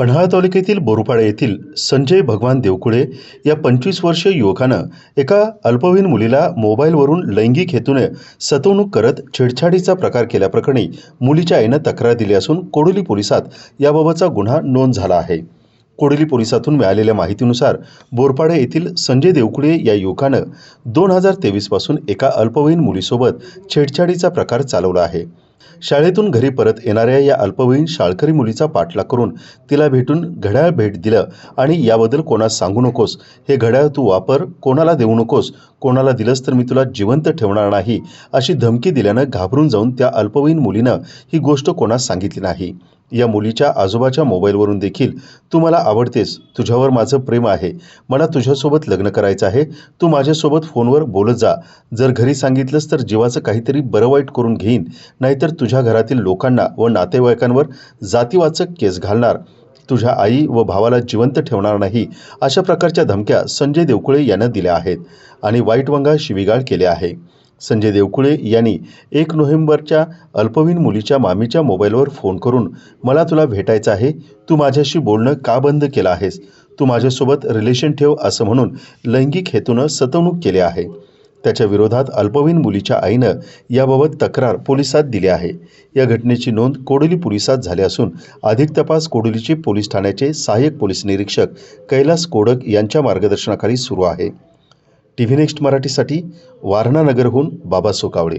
पन्हाळा तालुक्यातील बोरुपाडा येथील संजय भगवान देवकुळे या पंचवीस वर्षीय युवकानं एका अल्पवयीन मुलीला मोबाईलवरून लैंगिक हेतूने सतवणूक करत छेडछाडीचा प्रकार केल्याप्रकरणी मुलीच्या आईनं तक्रार दिली असून कोडोली पोलिसात याबाबतचा गुन्हा नोंद झाला आहे. कोडोली पोलिसातून मिळालेल्या माहितीनुसार बोरपाडा येथील संजय देवकुळे या युवकानं दोन हजार तेवीसपासून एका अल्पवयीन मुलीसोबत छेडछाडीचा प्रकार चालवला आहे. शाळेतून घरी परत येणाऱ्या या अल्पवयीन शाळकरी मुलीचा पाठलाग करून तिला भेटून घड्याळ भेट दिलं. आणि याबद्दल कोणास सांगू नकोस. हे घड्याळ तू वापर कोणाला देऊ नकोस. कोणाला दिलंस तर मी तुला जिवंत ठेवणार नाही. अशी धमकी दिल्यानं घाबरून जाऊन त्या अल्पवयीन मुलीनं ही गोष्ट कोणास सांगितली नाही. या मुलीच्या आजोबाच्या मोबाईलवरून देखील तू मला आवडतेस. तुझ्यावर माझं प्रेम आहे. मला तुझ्यासोबत लग्न करायचं आहे. तू माझ्यासोबत फोनवर बोलत जा. जर घरी सांगितलंस तर जीवाचं काहीतरी बरं वाईट करून घेईन. नाहीतर तुझ्या घरातील लोकांना व नातेवाईकांवर जातीवाचक केस घालणार. तुझ्या आई व भावाला जिवंत ठेवणार नाही. अशा प्रकारच्या धमक्या संजय देवकुळे यानं दिल्या आहेत आणि वाईट वंगा शिवीगाळ केले आहे. संजय देवकुळे यांनी एक नोव्हेंबरच्या अल्पवयीन मुलीच्या मामीच्या मोबाईलवर फोन करून मला तुला भेटायचं आहे. तू माझ्याशी बोलणं का बंद केलं आहेस? तू माझ्यासोबत रिलेशन ठेव असं म्हणून लैंगिक हेतूनं सतवणूक केली आहे. त्याच्या विरोधात अल्पवयीन मुलीच्या आईनं याबाबत तक्रार पोलिसात दिली आहे. या घटनेची नोंद कोडोली पोलिसात झाली असून अधिक तपास कोडोलीचे पोलीस ठाण्याचे सहाय्यक पोलीस निरीक्षक कैलास कोडक यांच्या मार्गदर्शनाखाली सुरू आहे. टी व्ही नेक्स्ट मराठीसाठी वारणा नगरहून बाबा सोकावळे.